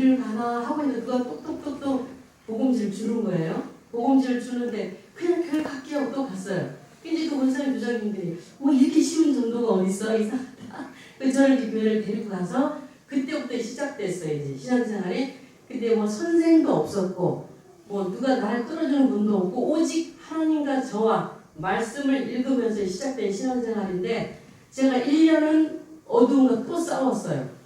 를 가나 하고 있는데 누가 똑똑똑똑 보금지를 주는 거예요. 보금지를 주는데 그냥 교회 갈게 하고 또 갔어요. 이제 그 원사님 부장님들이 뭐 이렇게 쉬운 정도가 어딨어 이상하다. 그래서 저를 이제 교회를 데리고 가서 그때부터 시작됐어요 이제 신앙생활이. 근데 뭐 선생도 없었고 뭐 누가 나를 끌어주는 분도 없고 오직 하나님과 저와 말씀을 읽으면서 시작된 신앙생활인데 제가 1년은 어두움과 또 싸웠어요.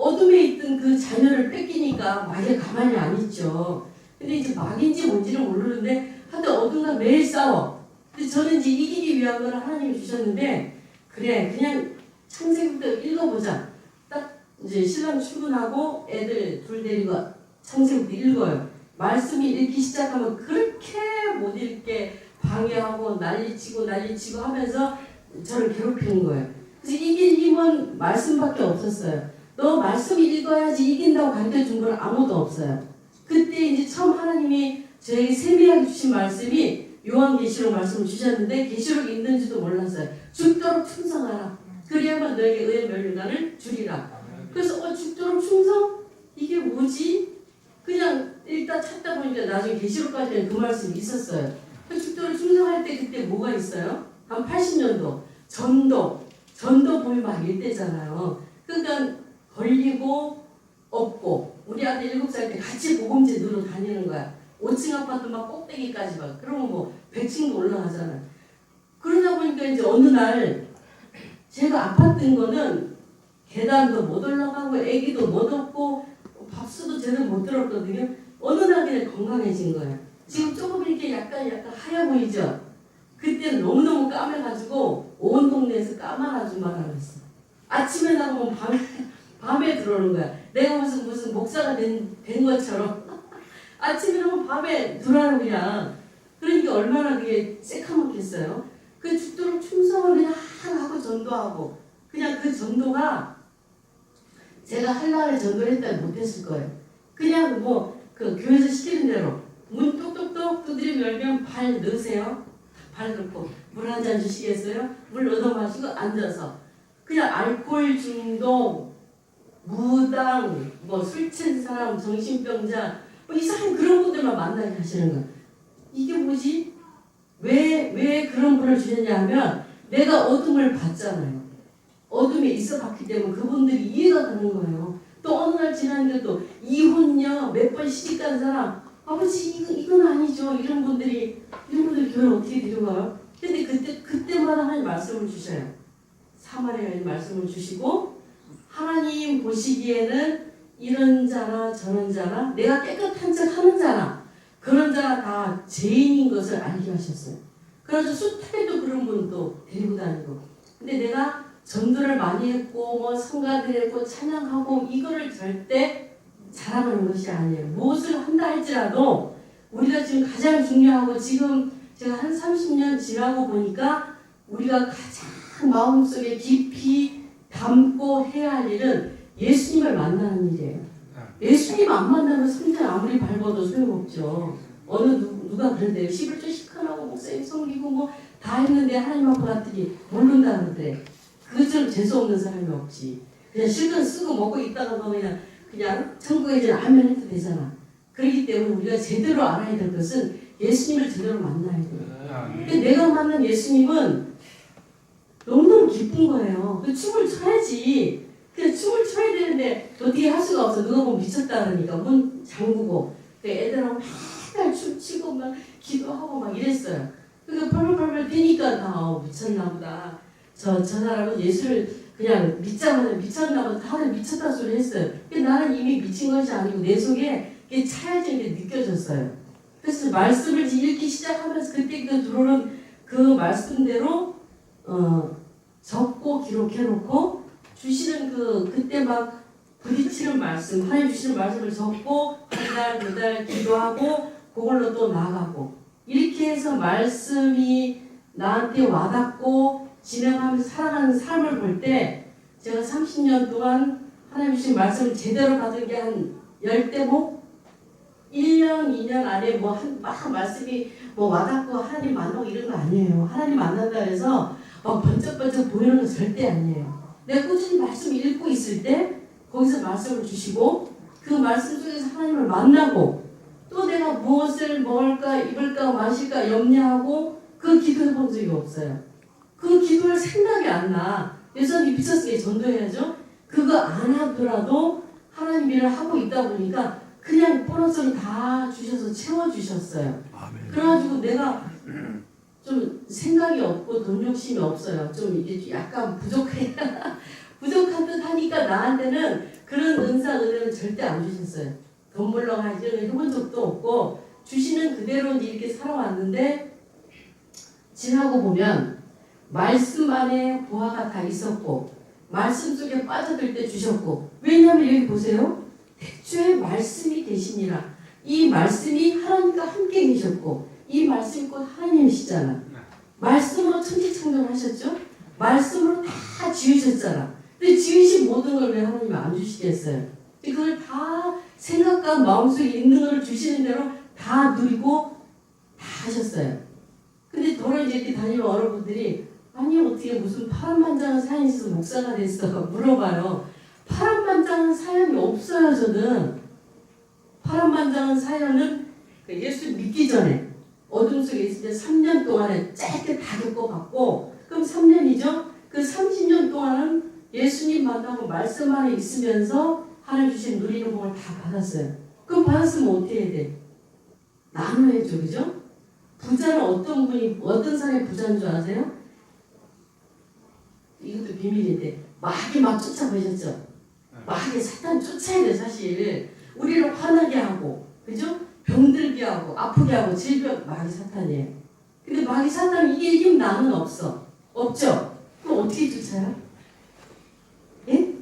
어둠에 있던 그 자녀를 뺏기니까 막에 가만히 안 있죠. 근데 이제 막인지 뭔지는 모르는데 하여튼 어둠과 매일 싸워. 근데 저는 이제 이기기 위한 걸 하나님이 주셨는데 그래 그냥 창세기부터 읽어보자. 딱 이제 신랑 출근하고 애들 둘 데리고 창세기부터 읽어요. 말씀이 읽기 시작하면 그렇게 못 읽게 방해하고 난리치고 난리치고 하면서 저를 괴롭히는 거예요. 그래서 이길 힘은 말씀밖에 없었어요. 너 말씀 읽어야지 이긴다고 가르쳐 준 건 아무도 없어요. 그때 이제 처음 하나님이 저에게 세밀하게 주신 말씀이 요한계시록 말씀을 주셨는데 계시록 있는지도 몰랐어요. 죽도록 충성하라. 그리야만 너에게 의의 멸류관을 주리라. 그래서 어 죽도록 충성? 이게 뭐지? 그냥 일단 찾다 보니까 나중에 계시록까지는 그 말씀이 있었어요. 그 죽도록 충성할 때 그때 뭐가 있어요? 한 80년도 전도 전도 봄이 막 일때잖아요. 그러니까 걸리고 없고 우리 아들 일곱 살때 같이 보금제 누러 다니는 거야. 5층 아파트 막 꼭대기까지 막 그러면 뭐 100층도 올라가잖아. 그러다 보니까 이제 어느 날 제가 아팠던 거는 계단도 못 올라가고 애기도 못 얻고 밥수도 제대로 못 들었거든요. 어느 날 그냥 건강해진 거예요. 지금 조금 이렇게 약간 약간 하얘 보이죠? 그때는 너무너무 까매가지고 온 동네에서 까만 아줌마라고 했어. 아침에 나가면 밤에 밤에 들어오는 거야. 내가 무슨 무슨 목사가 된, 된 것처럼 나면 밤에 들어오는 거야. 그러니까 얼마나 그게 새카맣겠어요. 그 죽도록 충성을 그냥 하고 전도하고 그냥 그 전도가 제가 하려고 전도를 했다면 못했을 거예요. 그냥 뭐 그 교회에서 시키는 대로 문 똑똑똑 두드리면 열면 발 넣으세요. 발 넣고 물 한 잔 주시겠어요? 물 얻어 마시고 앉아서 그냥 알코올 중독 무당, 뭐 술 취한 사람, 정신병자, 뭐 이상한 그런 분들만 만나게 하시는 거야. 이게 뭐지? 왜, 왜 그런 분을 주셨냐 하면 내가 어둠을 봤잖아요. 어둠에 있어 봤기 때문에 그분들이 이해가 가는 거예요. 또 어느 날 지났는데 또 이혼녀 몇 번 시집 간 사람 아버지 이거, 이건 아니죠. 이런 분들이 이런 분들 교회 어떻게 데려가요? 근데 그때 그때마다 하나님 말씀을 주셔요. 사마리아인 말씀을 주시고 하나님 보시기에는 이런 자나 저런 자나 내가 깨끗한 척 하는 자나 그런 자나 다 죄인인 것을 알게 하셨어요. 그래서 숱하게도 그런 분도 데리고 다니고 근데 내가 전도를 많이 했고 뭐 성가들 했고 찬양하고 이거를 절대 자랑하는 것이 아니에요. 무엇을 한다 할지라도 우리가 지금 가장 중요하고 지금 제가 한 30년 지나고 보니까 우리가 가장 마음속에 깊이 담고 해야 할 일은 예수님을 만나는 일이에요. 예수님 안 만나면 성전 아무리 밟아도 소용없죠. 어느 누, 누가 그런데요. 11조 시간하고 목사님 섬기고 뭐 다 했는데 하나님 앞에 갔더니 모른다 그러대. 그처럼 재수없는 사람이 없지. 그냥 실컷 쓰고 먹고 있다가 뭐 그냥 그냥 천국에 이제 아멘 해도 되잖아. 그렇기 때문에 우리가 제대로 알아야 될 것은 예수님을 제대로 만나야 돼요. 근데 내가 만난 예수님은 너무너무 기쁜 거예요. 그 춤을 춰야지. 그냥 춤을 춰야 되는데 어떻게 할 수가 없어. 누가 보면 미쳤다 그러니까 문 잠그고 그 애들하고 맨날 춤추고 막 기도하고 막 이랬어요. 그러니까 펄펄펄펄 뛰니까 나 어, 미쳤나 보다. 저, 저 사람은 예수를 그냥 믿자마자 미쳤나 보다. 다들 미쳤다 소리 했어요. 근데 나는 이미 미친 것이 아니고 내 속에 이게 차야진 게 느껴졌어요. 그래서 말씀을 읽기 시작하면서 그때 그 들어오는 그 말씀대로 어, 적고 기록해놓고 주시는 그 그때 막 부딪히는 말씀 하나님 주시는 말씀을 적고 한 달 두 달 기도하고 그걸로 또 나가고 이렇게 해서 말씀이 나한테 와닿고 진행하면서 살아가는 삶을 볼 때 제가 30년 동안 하나님 주신 말씀을 제대로 받은 게한 열대목 1년, 2년 안에 뭐 한 막 말씀이 뭐 와닿고 하나님 만나고 이런 거 아니에요. 하나님 만난다 해서 막 번쩍번쩍 보이는 건 절대 아니에요. 내가 꾸준히 말씀 읽고 있을 때 거기서 말씀을 주시고 그그 말씀 속에서 하나님을 만나고 또 내가 무엇을 먹을까 입을까 마실까 염려하고 그 기도해 본 적이 없어요. 그 기도할 생각이 안 나. 예수님이 미쳤으니 전도해야죠. 그거 안 하더라도 하나님 일을 하고 있다 보니까 그냥 보너스를 다 주셔서 채워주셨어요. 그래가지고 내가 좀 생각이 없고 돈 욕심이 없어요. 좀 이게 약간 부족해. 부족한 듯 하니까 나한테는 그런 은사 은혜는 절대 안 주셨어요. 돈 벌러 가지 해본 적도 없고 주시는 그대로 이렇게 살아왔는데 지나고 보면 말씀 안에 보화가 다 있었고 말씀 속에 빠져들 때 주셨고 왜냐하면 여기 보세요. 대초에 말씀이 되시니라. 이 말씀이 하나님과 함께 계셨고 이 말씀이 곧 하나님이시잖아. 말씀으로 천지창조를 하셨죠? 말씀으로 다 지으셨잖아. 근데 지으신 모든 걸 왜 하나님이 안 주시겠어요? 그걸 다 생각과 마음속에 있는 걸 주시는 대로 다 누리고 다 하셨어요. 근데 돌아 이렇게 다니면 여러분들이 아니 어떻게 무슨 파란만장한 사연이 있어서 목사가 됐어 물어봐요. 파란만장한 사연이 없어요 저는. 파란만장한 사연은 그 예수 믿기 전에 어둠 속에 있을 때 3년 동안에 짧게 다 겪어봤고 그럼 3년이죠? 그 30년 동안은 예수님 만나고 말씀 안에 있으면서 하나님 주신 누리는 복을 다 받았어요. 그럼 받았으면 어떻게 해야 돼? 나눠야죠, 그죠? 부자는 어떤 분이 어떤 사람이 부자인 줄 아세요? 이것도 비밀인데 마귀 막 쫓아보셨죠? 마귀 사탄 쫓아야 돼 사실 우리를 화나게 하고 그죠? 병들게 하고 아프게 하고 질병 마귀 사탄이에요. 근데 마귀 사탄 이게 이기면 나는 없어 없죠? 그럼 어떻게 쫓아요? 예?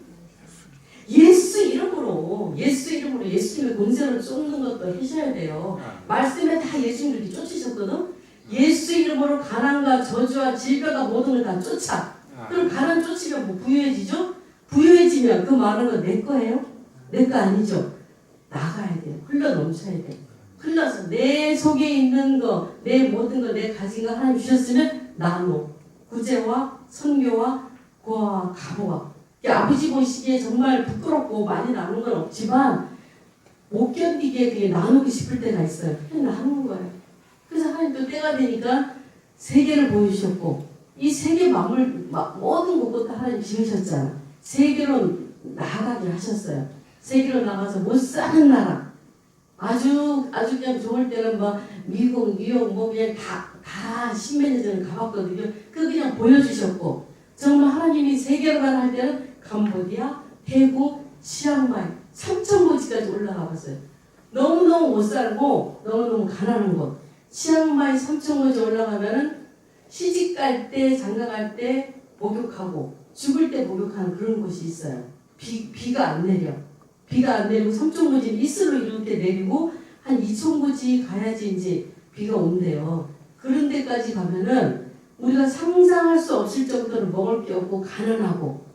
예수 이름으로 예수 이름으로 예수님의 권세를 쫓는 것도 하셔야 돼요. 말씀에 다 예수님 이렇게 쫓으셨거든. 예수 이름으로 가난과 저주와 질병과 모든 걸 다 쫓아. 그럼 가난 쫓으면 뭐 부유해지죠? 부유해지면 그건내 거예요? 내 거 아니죠? 나가야 돼요. 흘러 넘쳐야 돼. 흘러서 내 속에 있는 거, 내 모든 거, 내 가진 거 하나님 주셨으면 나눠. 구제와 선교와 고아와 가보와. 아버지 보시기에 정말 부끄럽고 많이 나눈 건 없지만 못 견디게 그게 나누고 싶을 때가 있어요. 나누는 거예요. 그래서 하나님 또 때가 되니까 세계를 보여주셨고 이 세계 만물 마- 모든 곳부터 하나님 지으셨잖아. 세계로 나아가게 하셨어요. 세계로 나가서 못 사는 나라. 아주 아주 그냥 좋을 때는 막 미국, 뉴욕 뭐 그냥 다다 십몇 년 전에 가봤거든요. 그 그냥 보여주셨고 정말 하나님이 가라 할 때는 캄보디아, 태국, 치앙마이, 삼천고지까지 올라가 봤어요. 너무너무 못 살고 너무너무 가난한 곳. 치앙마이 삼천고지 올라가면은 시집 갈 때, 장가 갈 때 목욕하고 죽을 때 목욕하는 그런 곳이 있어요. 비, 비가 안 내려. 비가 안 내리고 삼천고지는 이슬로 이룰 때 내리고 한 이천고지 가야지 이제 비가 온대요. 그런 데까지 가면은 우리가 상상할 수 없을 정도로 먹을 게 없고 가난하고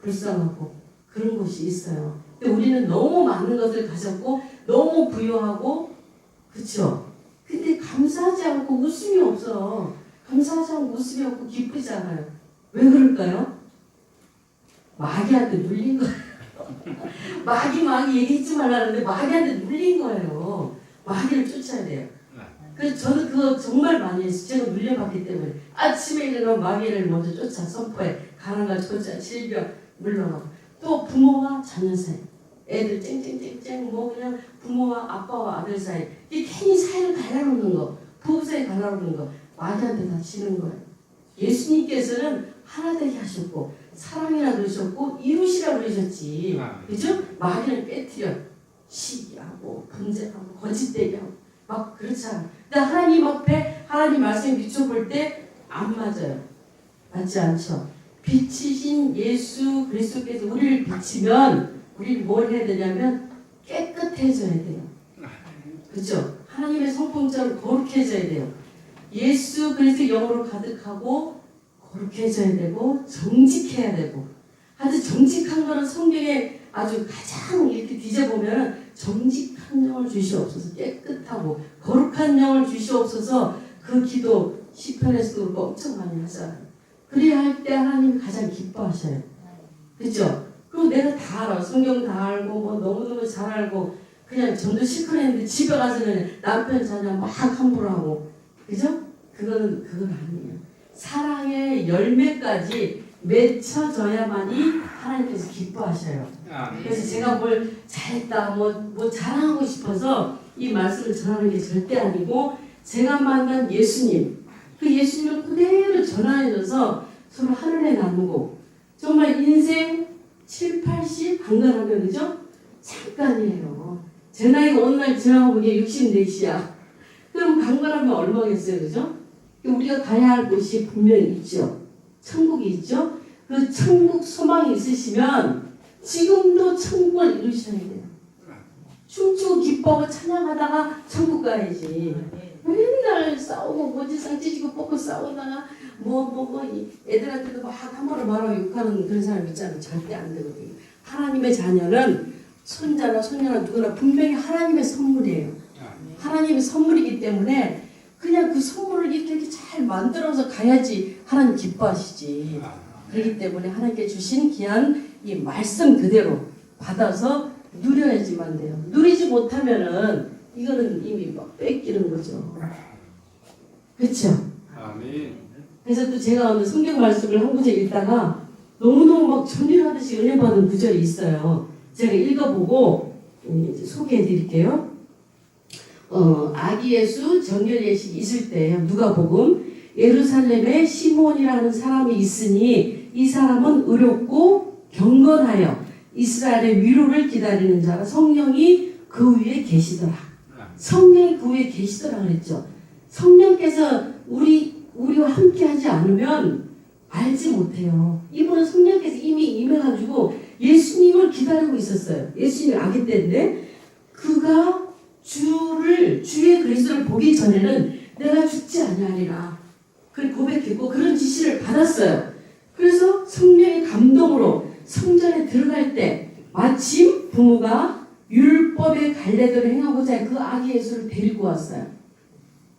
불쌍하고 그런 곳이 있어요. 근데 우리는 너무 많은 것을 가졌고 너무 부유하고 그쵸? 근데 감사하지 않고 웃음이 없어. 감사하지 않고 웃음이 없고 기쁘지 않아요. 왜 그럴까요? 마귀한테 눌린 거예요. 마귀 마귀 얘기하지 말라는데 마귀한테 눌린 거예요. 마귀를 쫓아야 돼요. 그래서 저는 그거 정말 많이 했어요. 제가 물려봤기 때문에 아침에 일어나면 마귀를 먼저 쫓아 선포해 가난과 쫓아 질병 물러가고 또 부모와 자녀 사이 애들 쨍쨍쨍쨍 뭐 그냥 부모와 아빠와 아들 사이 이 괜히 사이를 갈라놓는 거 부부 사이 갈라놓는 거 마귀한테 다 치는 거예요. 예수님께서는 하나 되게 하셨고 사랑이라 그러셨고 이웃이라 그러셨지 그죠? 마귀는 깨뜨려 시기하고 분쟁하고 거짓되게 하고 막 그렇잖아. 근데 하나님 앞에 하나님 말씀에 비춰볼 때 안 맞아요. 맞지 않죠? 빛이신 예수 그리스도께서 우리를 비치면 우리는 뭘 해야 되냐면 깨끗해져야 돼요. 그죠? 하나님의 성품처럼 거룩해져야 돼요. 예수 그리스도 영으로 가득하고 거룩해져야 되고 정직해야 되고 아주 정직한 거는 성경에 아주 가장 이렇게 뒤져보면 정직한 영을 주시옵소서 깨끗하고 거룩한 영을 주시옵소서 그 기도 시편에서도 그거 엄청 많이 하잖아요. 그래야 할 때 하나님이 가장 기뻐하셔요. 그죠? 그럼 내가 다 알아. 성경 다 알고 뭐 너무너무 잘 알고 그냥 전도 실컷 했는데 집에 가서는 남편 자녀 막 함부로 하고 그죠? 그거는 그건 아니에요. 사랑의 열매까지 맺혀져야만이 하나님께서 기뻐하셔요. 그래서 제가 뭘 잘했다, 뭐, 뭐 자랑하고 싶어서 이 말씀을 전하는 게 절대 아니고 제가 만난 예수님, 그 예수님을 그대로 전하여줘서 서로 하늘에 나누고 정말 인생 7, 80 한가하면 그죠? 잠깐이에요. 제 나이가 어느 날 지나고 보니 64이야. 그럼 강건하면 얼마겠어요, 그죠? 우리가 가야 할 곳이 분명히 있죠. 천국이 있죠. 그 천국 소망이 있으시면 지금도 천국을 이루셔야 돼요. 춤추고 기뻐하고 찬양하다가 천국 가야지. 맨날 싸우고 모지상 찢고 뽑고 싸우다가 뭐 뭐 뭐 애들한테도 막 함부로 말하고 욕하는 그런 사람 있잖아요. 절대 안 되거든요. 하나님의 자녀는 손자나 손녀나 누구나 분명히 하나님의 선물이에요. 하나님의 선물이기 때문에 그냥 그 선물을 이렇게, 이렇게 잘 만들어서 가야지 하나님 기뻐하시지. 그렇기 때문에 하나님께 주신 귀한 이 말씀 그대로 받아서 누려야지만 돼요. 누리지 못하면은 이거는 이미 막 뺏기는 거죠. 그렇죠? 아멘. 그래서 또 제가 오늘 성경 말씀을 한 구절 읽다가 너무너무 막 전율하듯이 은혜 받은 구절이 있어요. 제가 읽어보고 음, 소개해 드릴게요. 어, 아기 예수 정결 예식 있을 때 누가복음 예루살렘에 시몬이라는 사람이 있으니 이 사람은 의롭고 경건하여 이스라엘의 위로를 기다리는 자라 성령이 그 위에 계시더라. 성령이 그 위에 계시더라 그랬죠. 성령께서 우리 우리와 함께 하지 않으면 알지 못해요. 이분은 성령께서 이미 임해가지고 예수님을 기다리고 있었어요. 예수님이 아기 때인데 그가 주를 주의 그리스도를 보기 전에는 내가 죽지 아니하리라. 그렇게 고백했고 그런 지시를 받았어요. 그래서 성령의 감동으로 성전에 들어갈 때 마침 부모가 율법의 갈래대로 행하고자 그 아기 예수를 데리고 왔어요.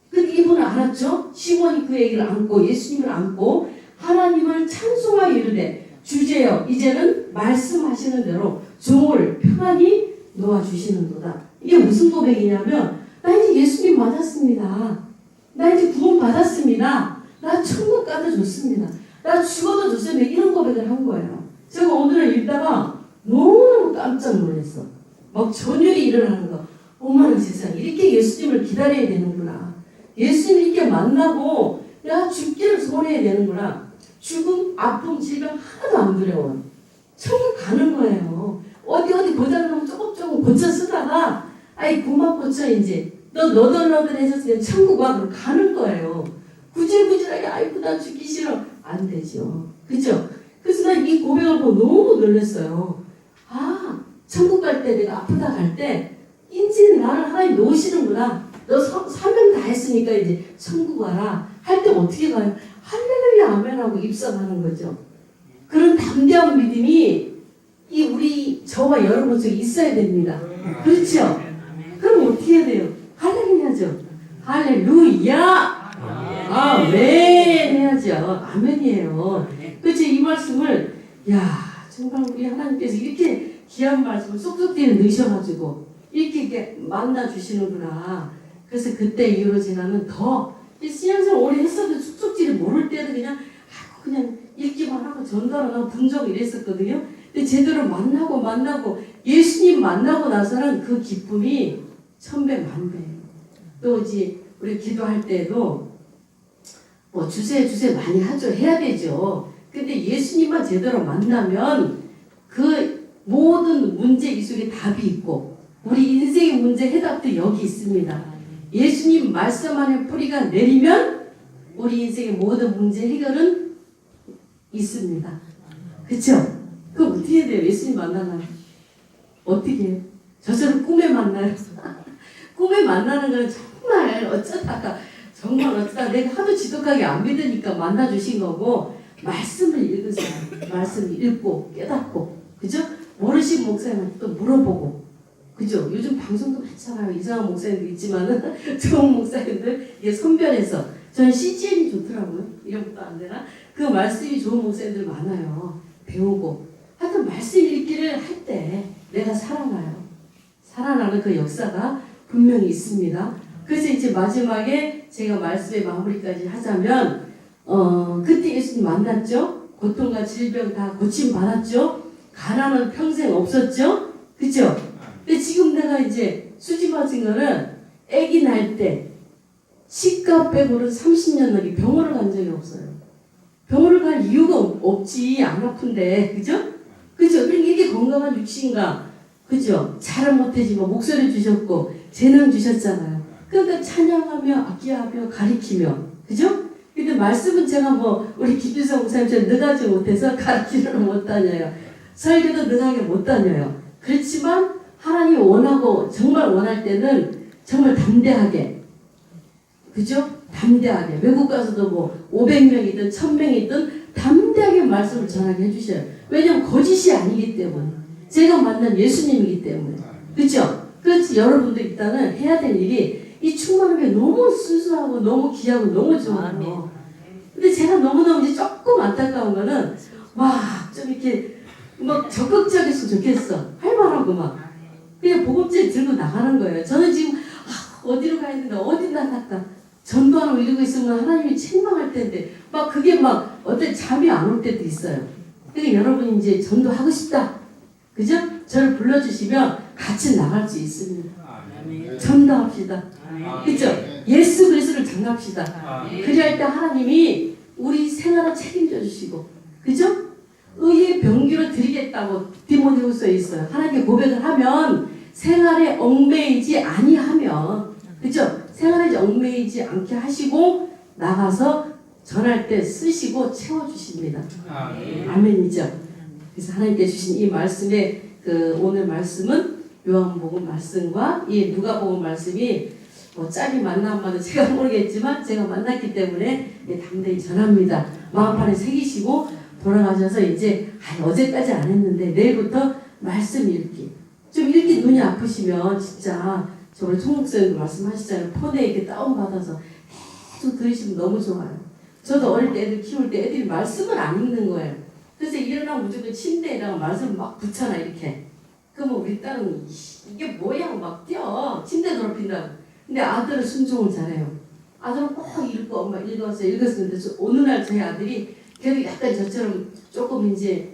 근데 이분은 알았죠? 시몬이 그 얘기를 안고 예수님을 안고 하나님을 찬송하여 이르되 주제여 이제는 말씀하시는 대로 종을 평안히 놓아주시는도다. 이게 무슨 고백이냐면 나 이제 예수님 맞았습니다. 나 이제 구원 받았습니다. 나 천국 가도 좋습니다. 나 죽어도 좋습니다. 이런 고백을 한 거예요. 제가 오늘을 읽다가 너무너무 깜짝 놀랐어. 막 전율이 일어나는 거. 어머나 세상 이렇게 예수님을 기다려야 되는구나. 예수님 이렇게 만나고 야 죽기를 소원해야 되는구나. 죽음, 아픔, 질병 하나도 안 두려워. 천국 가는 거예요. 어디 어디 고장나 조금 고쳐 쓰다가 아이 그만 고쳐 이제 너 너덜너덜해졌으면 천국 와 그럼 가는 거예요. 구질구질하게 아이고 나 죽기 싫어 안 되죠. 그죠? 그래서 난 이 고백을 보고 너무 놀랐어요. 아 천국 갈 때 내가 아프다 갈 때 인제 나를 하나님 놓으시는구나. 너 서, 사명 다 했으니까 이제 천국 와라. 할 때 어떻게 가요? 할렐루야 아멘하고 입성하는 거죠. 그런 담대한 믿음이 이 저와 여러분 속에 있어야 됩니다. 그렇죠? 그럼 어떻게 해야 돼요? 할렐루야죠. 할렐루야. 아멘 해야죠. 아멘이에요. 그렇죠? 이 말씀을 야 정말 우리 하나님께서 이렇게 귀한 말씀을 쏙쏙 뛰어 넣으셔가지고 이렇게, 이렇게 만나 주시는구나. 그래서 그때 이후로 제가는 더 신앙생활 오래 했어도 쑥쑥질을 모를 때도 그냥 아이고 그냥 읽기만 하고 전달하고 분석 이랬었거든요. 근데 제대로 만나고 만나고 예수님 만나고 나서는 그 기쁨이 천배 만 배예요. 또 이제 우리 기도할 때도 뭐 주세 주세 많이 하죠. 해야 되죠. 근데 예수님만 제대로 만나면 그 모든 문제 이 속에 답이 있고 우리 인생의 문제 해답도 여기 있습니다. 예수님 말씀 안에 뿌리가 내리면 우리 인생의 모든 문제 해결은 있습니다. 그럼 어떻게 해야 돼요? 예수님 만나면 어떻게 해요? 저처럼 꿈에 만나요? 꿈에 만나는 건 정말 어쩌다가 정말 어쩌다 내가 하도 지독하게 안 믿으니까 만나 주신 거고 말씀을 읽으세요. 말씀 읽고 깨닫고 그죠? 모르신 목사님한테 또 물어보고 그죠? 요즘 방송도 많잖아요. 이상한 목사님도 있지만은 좋은 목사님들 이게 선별해서 저는 CGN이 좋더라고요. 이런 것도 안 되나? 그 말씀이 좋은 목사님들 많아요. 배우고 하여튼 말씀 읽기를 할 때 내가 살아나요. 살아나는 그 역사가 분명히 있습니다. 그래서 이제 마지막에 제가 말씀의 마무리까지 하자면 어 그때 예수님 만났죠. 고통과 질병 다 고침 받았죠. 가난은 평생 없었죠. 그죠? 근데 지금 내가 이제 수지 맞은 거는 아기 날때 시가 빼고는 30년 넘게 병원을 간 적이 없어요. 병원을 갈 이유가 없- 없지 안 아픈데 그죠? 그죠? 그러니까 이게 건강한 육신가 그죠? 잘은 못하지만 목소리 주셨고 재능 주셨잖아요. 그러니까 찬양하며 악기하며 가리키며 그죠? 근데 말씀은 제가 뭐 우리 김주성 목사님처럼 능하지 못해서 가르치는 못 다녀요. 설교도 능하게 못 다녀요. 그렇지만 하나님이 원하고 정말 원할 때는 정말 담대하게 그죠? 담대하게 외국 가서도 뭐 500명이든 1000명이든 담 말씀을 전하게 해주셔요. 왜냐하면 거짓이 아니기 때문에 제가 만난 예수님이기 때문에 그죠? 그래서 여러분도 일단은 해야 될 일이 이 충만함이 너무 순수하고 너무 귀하고 너무 좋아요. 근데 제가 너무너무 이제 조금 안타까운 거는 막좀 이렇게 막 적극적이었으면 좋겠어. 할만하고 막 그냥 보급제 들고 나가는 거예요. 저는 지금 아, 어디로 가야 된다 어디 나갔다 전도하고 이러고 있으면 하나님이 책망할 텐데 막 그게 막 어때 잠이 안 올 때도 있어요. 그러니까 여러분이 이제 전도하고 싶다. 그죠? 저를 불러주시면 같이 나갈 수 있습니다. 전도합시다. 그죠? 예수 그리스도를 전합시다. 그리할 때 하나님이 우리 생활을 책임져 주시고, 그죠? 의의 병기로 드리겠다고 디모데후서에 있어요. 하나님께 고백을 하면 생활에 얽매이지 아니하면, 그죠? 생활에 얽매이지 않게 하시고 나가서 전할 때 쓰시고 채워 주십니다. 아멘이죠. 그래서 하나님께 주신 이 말씀의 그 오늘 말씀은 요한복음 말씀과 이 누가복음 말씀이 뭐 짝이 맞나 안 맞나 제가 모르겠지만 제가 만났기 때문에 예, 담대히 전합니다. 마음판에 새기시고 돌아가셔서 이제 아, 어제까지 안 했는데 내일부터 말씀 읽기. 좀 읽기 눈이 아프시면 진짜 저번에 총목사님도 말씀하시잖아요. 폰에 이렇게 다운받아서 계속 들으시면 너무 좋아요. 저도 어릴 때 애들 키울 때 애들이 말씀을 안 읽는 거예요. 그래서 일어나면 무조건 침대에다가 말씀을 막 붙여놔 이렇게. 그러면 우리 딸은 이- 이게 뭐야 막 뛰어 침대 더럽힌다고. 근데 아들은 순종을 잘해요. 아들은 꼭 읽고 엄마 읽었어 읽었는데 저- 어느 날 저희 아들이 걔도 약간 저처럼 조금 이제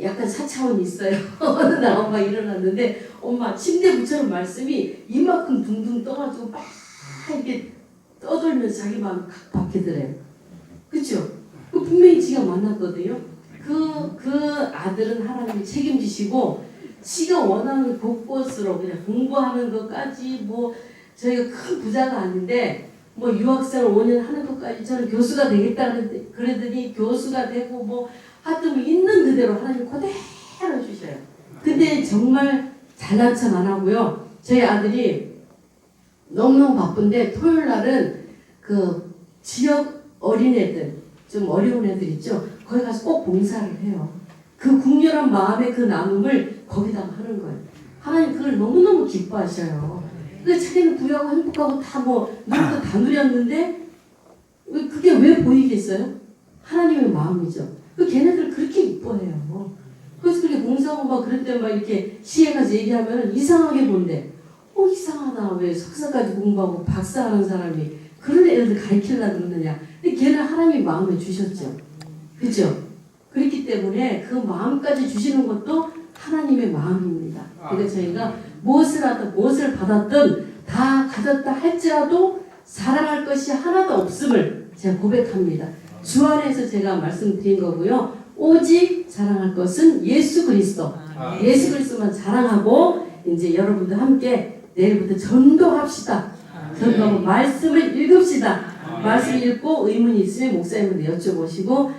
약간 사차원이 있어요. 어느 날 엄마 일어났는데 엄마 침대 붙여놓은 말씀이 이만큼 둥둥 떠가지고 막 이렇게 떠돌면서 자기 마음이 각 박히더래요. 그쵸? 그 분명히 지가 만났거든요. 그, 그 아들은 하나님이 책임지시고 지가 원하는 곳곳으로 그냥 공부하는 것까지 뭐 저희가 큰 부자가 아닌데 뭐 유학생을 5년 하는 것까지 저는 교수가 되겠다 그랬더니, 그랬더니 교수가 되고 뭐 하여튼 뭐 있는 그대로 하나님 그대로 주셔요. 근데 정말 잘난 척 안 하고요. 저희 아들이 너무너무 바쁜데 토요일 날은 그 지역 어린애들 좀 어려운 애들 있죠. 거기 가서 꼭 봉사를 해요. 그 국렬한 마음의 그 나눔을 거기다가 하는 거예요. 하나님 그걸 너무너무 기뻐하셔요. 그 자기는 부유하고 행복하고 다 뭐 누릴 거다 누렸는데 왜 그게 왜 보이겠어요? 하나님의 마음이죠. 그 걔네들 그렇게 이뻐해요. 그래서 그렇게 봉사하고 막 그럴 때 막 이렇게 시에 가서 얘기하면 이상하게 본대. 어 이상하다 왜 석사까지 공부하고 박사하는 사람이 그런 애들 가르치려고 그러느냐. 걔는 하나님의 마음에 주셨죠. 그죠? 그렇기 때문에 그 마음까지 주시는 것도 하나님의 마음입니다. 그러니까 저희가 무엇을 하든 무엇을 받았든 다 가졌다 할지라도 사랑할 것이 하나도 없음을 제가 고백합니다. 주 안에서 제가 말씀드린 거고요. 오직 자랑할 것은 예수 그리스도. 예수 그리스도만 자랑하고 이제 여러분들 함께 내일부터 전도합시다. 전도하고 말씀을 읽읍시다. 말씀 읽고 의문이 있으면 목사님한테 여쭤보시고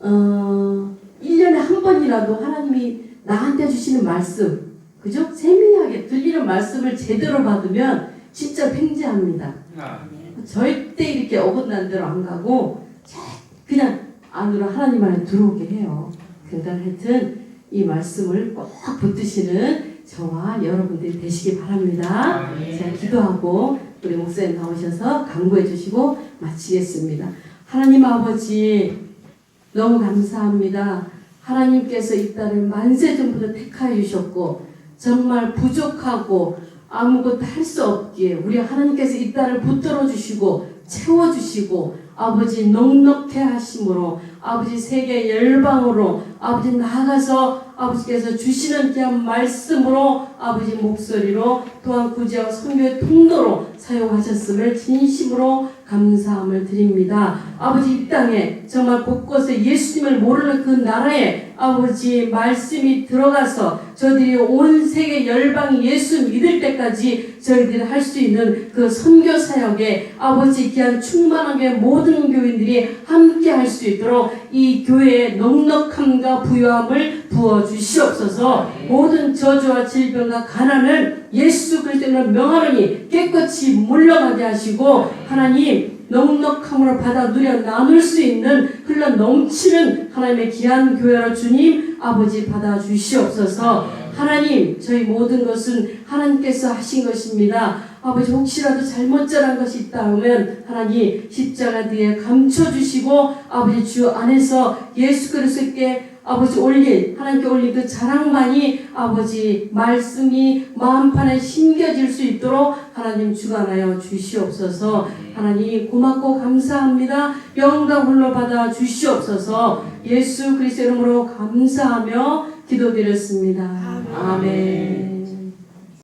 어, 1년에 한 번이라도 하나님이 나한테 주시는 말씀 그죠? 세밀하게 들리는 말씀을 제대로 받으면 진짜 팽재합니다. 절대 이렇게 어긋난 대로 안 가고 그냥 안으로 하나님 안에 들어오게 해요. 그러니까 하여튼 이 말씀을 꼭 붙드시는 저와 여러분들이 되시기 바랍니다. 제가 기도하고 우리 목사님 나오셔서 강구해 주시고 마치겠습니다. 하나님 아버지 너무 감사합니다. 하나님께서 이 딸을 만세 전부터 택하여 주셨고 정말 부족하고 아무것도 할 수 없기에 우리 하나님께서 이 딸을 붙들어 주시고 채워 주시고 아버지 넉넉해 하심으로 아버지 세계 열방으로 아버지 나아가서 아버지께서 주시는 귀한 말씀으로 아버지 목소리로 또한 구제와 선교의 통로로 사용하셨음을 진심으로 감사함을 드립니다. 아버지 이 땅에 정말 곳곳에 예수님을 모르는 그 나라에 아버지 말씀이 들어가서 저들이 온 세계 열방이 예수 믿을 때까지 저희들이 할 수 있는 그 선교 사역에 아버지 귀한 충만하게 모든 교인들이 함께 할 수 있도록 이 교회의 넉넉함과 부유함을 부어 주시옵소서. 모든 저주와 질병과 가난을 예수 그리스도로 명하노니 깨끗이 물러가게 하시고 하나님 넉넉함으로 받아 누려 나눌 수 있는 흘러 넘치는 하나님의 귀한 교회로 주님 아버지 받아 주시옵소서. 하나님 저희 모든 것은 하나님께서 하신 것입니다. 아버지 혹시라도 잘못 전한 것이 있다 하면 하나님 십자가 뒤에 감춰 주시고 아버지 주 안에서 예수 그리스도께 아버지 올린 하나님께 올린 그 자랑만이 아버지 말씀이 마음판에 심겨질 수 있도록 하나님 주관하여 주시옵소서. 하나님 고맙고 감사합니다. 영광 홀로 받아 주시옵소서. 예수 그리스도 이름으로 감사하며 기도드렸습니다. 아멘.